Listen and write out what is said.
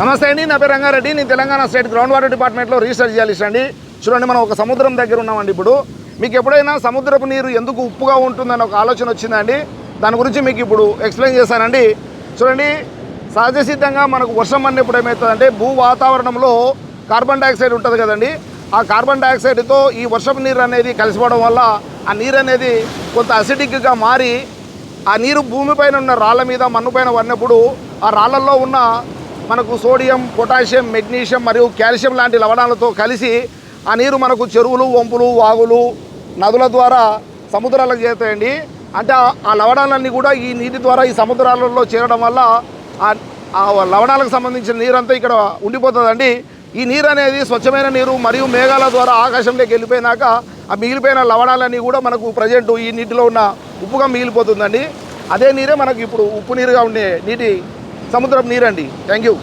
నమస్తే అండి నా పేరు రంగారెడ్డి. నేను తెలంగాణ స్టేట్ గ్రౌండ్ వాటర్ డిపార్ట్మెంట్లో రీసెర్చ్ చేయాలిస్ట్ అండి. చూడండి మనం ఒక సముద్రం దగ్గర ఉన్నామండి ఇప్పుడు. మీకు ఎప్పుడైనా సముద్రపు నీరు ఎందుకు ఉప్పుగా ఉంటుందని ఒక ఆలోచన వచ్చిందండి? దాని గురించి మీకు ఇప్పుడు ఎక్స్ప్లెయిన్ చేశానండి. చూడండి సహజ సిద్ధంగా మనకు వర్షం అన్నప్పుడు ఏమవుతుందంటే భూ వాతావరణంలో కార్బన్ డైఆక్సైడ్ ఉంటుంది కదండి. ఆ కార్బన్ డైఆక్సైడ్తో ఈ వర్షపు నీరు అనేది కలిసిపోవడం వల్ల ఆ నీరు అనేది కొంత అసిడిక్గా మారి ఆ నీరు భూమిపైన ఉన్న రాళ్ళ మీద మన్ను పైన పడినప్పుడు ఆ రాళ్ళల్లో ఉన్న మనకు సోడియం పొటాషియం మెగ్నీషియం మరియు కాల్షియం లాంటి లవణాలతో కలిసి ఆ నీరు మనకు చెరువులు వంపులు వాగులు నదుల ద్వారా సముద్రాలకు చేరుతాయండి. అంటే ఆ- లవణాలన్నీ కూడా ఈ నీటి ద్వారా ఈ సముద్రాలలో చేరడం వల్ల ఆ లవణాలకు సంబంధించిన నీరంతా ఇక్కడ ఉండిపోతుందండి. ఈ నీరు అనేది స్వచ్ఛమైన నీరు మరియు మేఘాల ద్వారా ఆకాశంలోకి వెళ్ళిపోయినాక ఆ మిగిలిపోయిన లవణాలన్నీ కూడా మనకు ప్రజెంట్ ఈ నీటిలో ఉన్న ఉప్పుగా మిగిలిపోతుందండి. అదే నీరే మనకు ఇప్పుడు ఉప్పు నీరుగా ఉండే నీటి సముద్రం నీరండి. Thank you